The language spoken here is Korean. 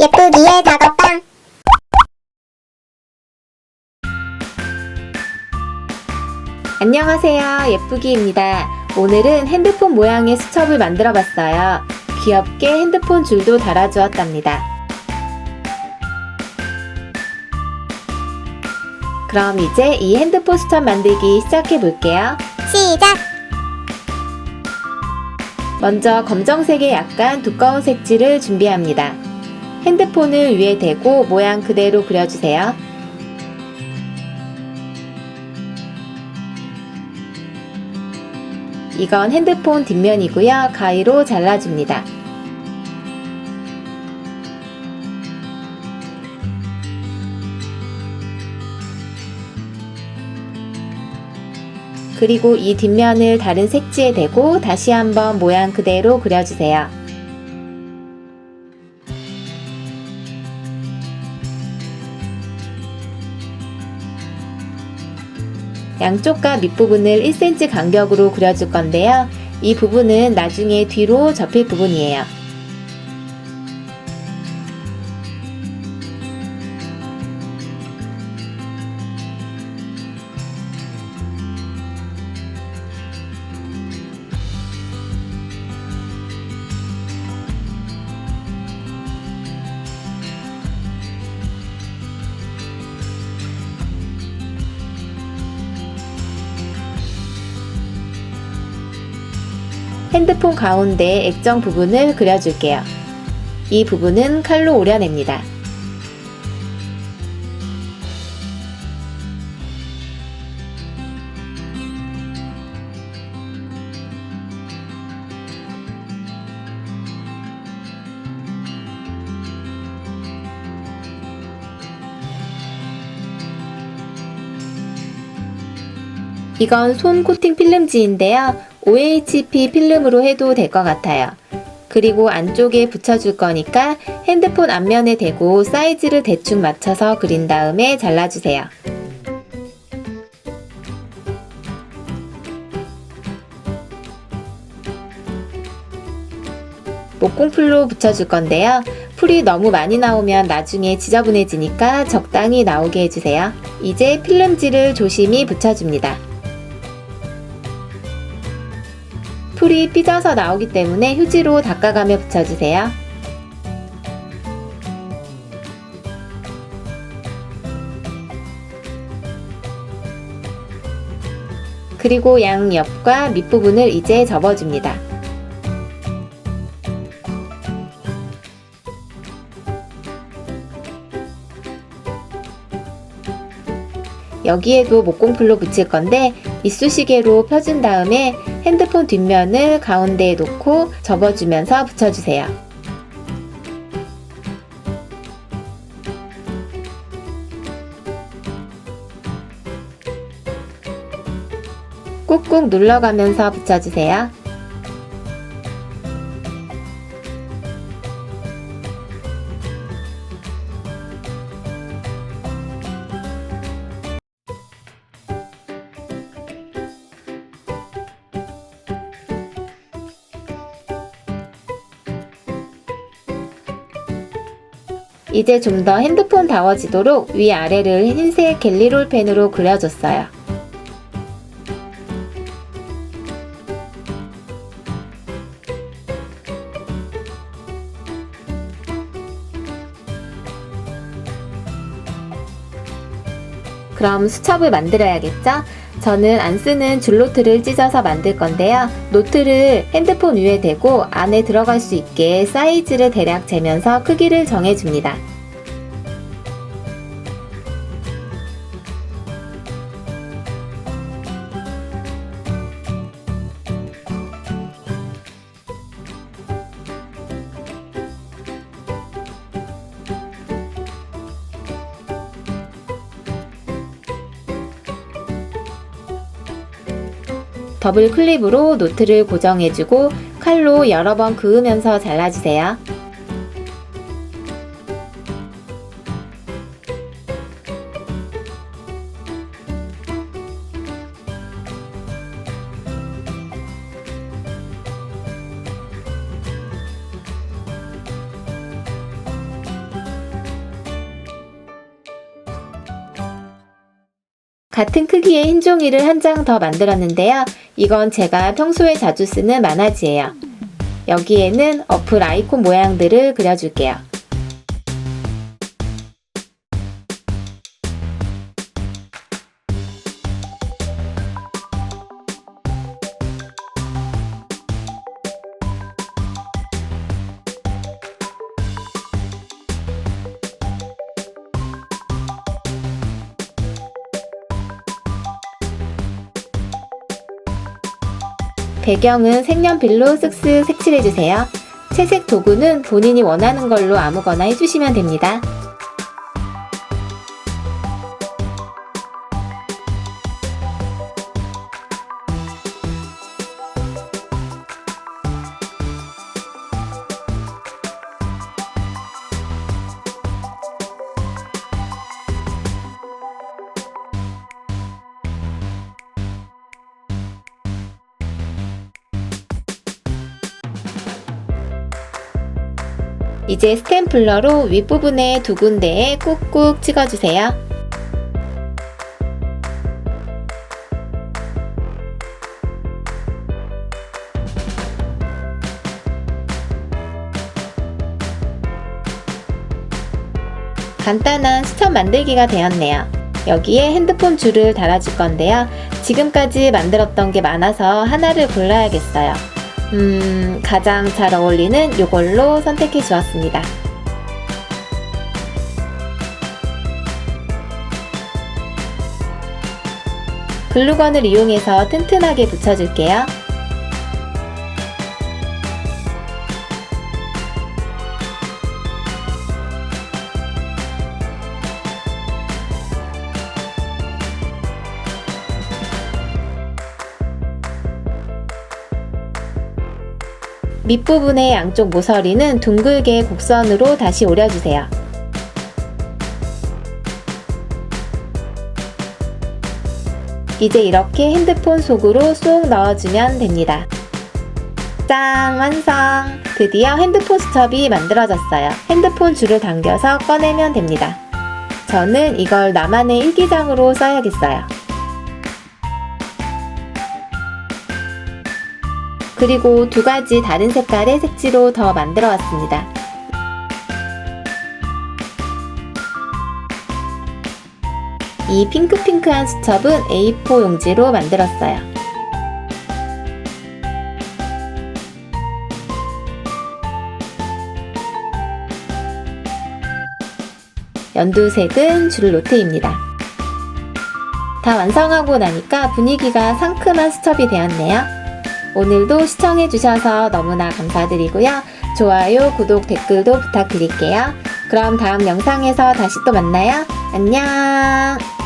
예쁘기의 작업방 안녕하세요. 예쁘기입니다. 오늘은 핸드폰 모양의 수첩을 만들어 봤어요. 귀엽게 핸드폰 줄도 달아주었답니다. 그럼 이제 이 핸드폰 수첩 만들기 시작해 볼게요. 시작 먼저 검정색의 약간 두꺼운 색지를 준비합니다. 핸드폰을 위에 대고 모양 그대로 그려주세요. 이건 핸드폰 뒷면이고요. 가위로 잘라줍니다. 그리고 이 뒷면을 다른 색지에 대고 다시 한번 모양 그대로 그려주세요. 양쪽과 밑부분을 1cm 간격으로 그려줄 건데요. 이 부분은 나중에 뒤로 접힐 부분이에요. 핸드폰 가운데 액정 부분을 그려줄게요. 이 부분은 칼로 오려냅니다. 이건 손 코팅 필름지인데요. OHP 필름으로 해도 될 것 같아요. 그리고 안쪽에 붙여줄 거니까 핸드폰 앞면에 대고 사이즈를 대충 맞춰서 그린 다음에 잘라주세요. 목공풀로 붙여줄 건데요. 풀이 너무 많이 나오면 나중에 지저분해지니까 적당히 나오게 해주세요. 이제 필름지를 조심히 붙여줍니다. 풀이 삐져서 나오기 때문에 휴지로 닦아가며 붙여주세요. 그리고 양 옆과 밑부분을 이제 접어줍니다. 여기에도 목공풀로 붙일 건데 이쑤시개로 펴준 다음에 핸드폰 뒷면을 가운데에 놓고 접어주면서 붙여주세요. 꾹꾹 눌러가면서 붙여주세요. 이제 좀 더 핸드폰 다워지도록 위아래를 흰색 갤리롤 펜으로 그려줬어요. 그럼 수첩을 만들어야겠죠? 저는 안 쓰는 줄노트를 찢어서 만들 건데요. 노트를 핸드폰 위에 대고 안에 들어갈 수 있게 사이즈를 대략 재면서 크기를 정해줍니다. 더블 클립으로 노트를 고정해주고 칼로 여러 번 그으면서 잘라주세요. 같은 크기의 흰 종이를 한 장 더 만들었는데요. 이건 제가 평소에 자주 쓰는 만화지예요. 여기에는 어플 아이콘 모양들을 그려줄게요. 배경은 색연필로 쓱쓱 색칠해주세요. 채색 도구는 본인이 원하는 걸로 아무거나 해주시면 됩니다. 이제 스탬플러로 윗부분에 두 군데에 꾹꾹 찍어주세요. 간단한 수첩 만들기가 되었네요. 여기에 핸드폰 줄을 달아줄 건데요. 지금까지 만들었던 게 많아서 하나를 골라야겠어요. 음, 가장 잘 어울리는 이걸로 선택해 주었습니다. 글루건을 이용해서 튼튼하게 붙여줄게요. 밑부분의 양쪽 모서리는 둥글게 곡선으로 다시 오려주세요. 이제 이렇게 핸드폰 속으로 쏙 넣어주면 됩니다. 짠! 완성! 드디어 핸드폰 수첩이 만들어졌어요. 핸드폰 줄을 당겨서 꺼내면 됩니다. 저는 이걸 나만의 일기장으로 써야겠어요. 그리고 두 가지 다른 색깔의 색지로 더 만들어 왔습니다. 이 핑크핑크한 수첩은 A4 용지로 만들었어요. 연두색은 줄로테입니다. 다 완성하고 나니까 분위기가 상큼한 수첩이 되었네요. 오늘도 시청해주셔서 너무나 감사드리고요. 좋아요, 구독, 댓글도 부탁드릴게요. 그럼 다음 영상에서 다시 또 만나요. 안녕!